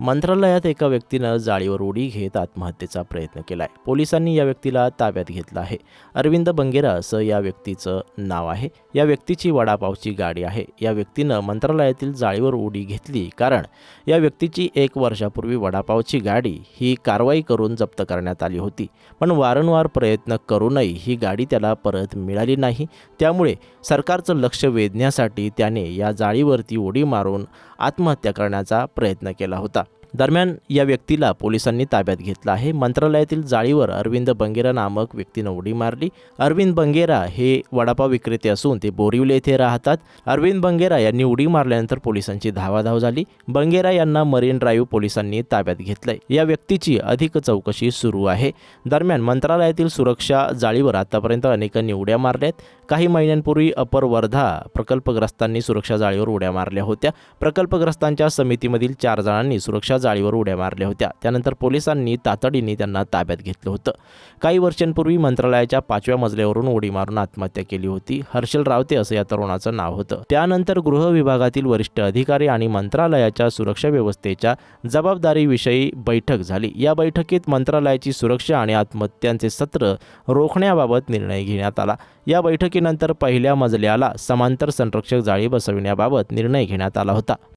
मंत्रालयात एका व्यक्तीनं जाळीवर उडी घेत आत्महत्येचा प्रयत्न केलाय. पोलिसांनी या व्यक्तीला ताब्यात घेतलं आहे. अरविंद बंगेरा असं या व्यक्तीचं नाव आहे. या व्यक्तीची वडापावची गाडी आहे. या व्यक्तीनं मंत्रालयातील जाळीवर उडी घेतली कारण या व्यक्तीची एक वर्षापूर्वी वडापावची गाडी ही कारवाई करून जप्त करण्यात आली होती. पण वारंवार प्रयत्न करूनही ही गाडी त्याला परत मिळाली नाही. त्यामुळे सरकारचं लक्ष वेधण्यासाठी त्याने या जाळीवरती उडी मारून आत्महत्या करण्याचा प्रयत्न केला होता. दरम्यान या व्यक्तीला पोलिसांनी ताब्यात घेतलं आहे. मंत्रालयातील जाळीवर अरविंद बंगेरा नामक व्यक्तीनं उडी मारली. अरविंद बंगेरा हे वडापाव विक्रेते असून ते बोरिवले येथे राहतात. अरविंद बंगेरा यांनी उडी मारल्यानंतर पोलिसांची धावाधाव झाली. बंगेरा यांना मरीन ड्राईव्ह पोलिसांनी ताब्यात घेतलंय. या व्यक्तीची अधिक चौकशी सुरू आहे. दरम्यान मंत्रालयातील सुरक्षा जाळीवर आतापर्यंत अनेकांनी उड्या मारल्यात. काही महिन्यांपूर्वी अपर वर्धा प्रकल्पग्रस्तांनी सुरक्षा जाळीवर उड्या मारल्या होत्या. प्रकल्पग्रस्तांच्या समितीमधील चार जणांनी सुरक्षा जाळीवर उड्या मारल्या होत्या. त्यानंतर पोलिसांनी तातडीने त्यांना ताब्यात घेतलं होतं. काही वर्षांपूर्वी मंत्रालयाच्या पाचव्या मजल्यावरून उडी मारून आत्महत्या केली होती. हर्षल रावते असं या तरुणाचं नाव होतं. त्यानंतर गृह विभागातील वरिष्ठ अधिकारी आणि मंत्रालयाच्या सुरक्षा व्यवस्थेच्या जबाबदारीविषयी बैठक झाली. या बैठकीत मंत्रालयाची सुरक्षा आणि आत्महत्यांचे सत्र रोखण्याबाबत निर्णय घेण्यात आला. या बैठकीनंतर पहिल्या मजल्याला समांतर संरक्षक जाळी बसविण्याबाबत निर्णय घेण्यात आला होता.